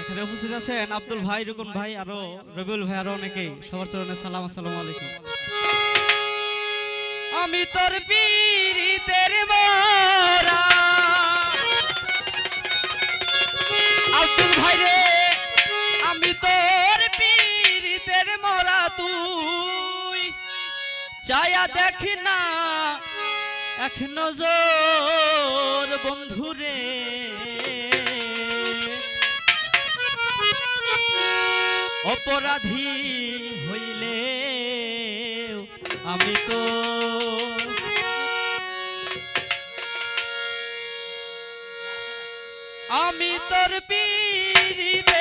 এখানে উপস্থিত আছেন আব্দুল ভাই, রুকুন ভাই, আরও রবিউল ভাই, আরও অনেকেই। সবার চরণে সালাম, আসসালামু আলাইকুম। আমি তোর পীরিতের মরা আব্দুল ভাই রে, আমি তোর পীরিতের মরা তুই। চায়া দেখি না, এক নজর বন্ধুরে অপরাধী হইলে আমি তো আমি তোর পীরিতের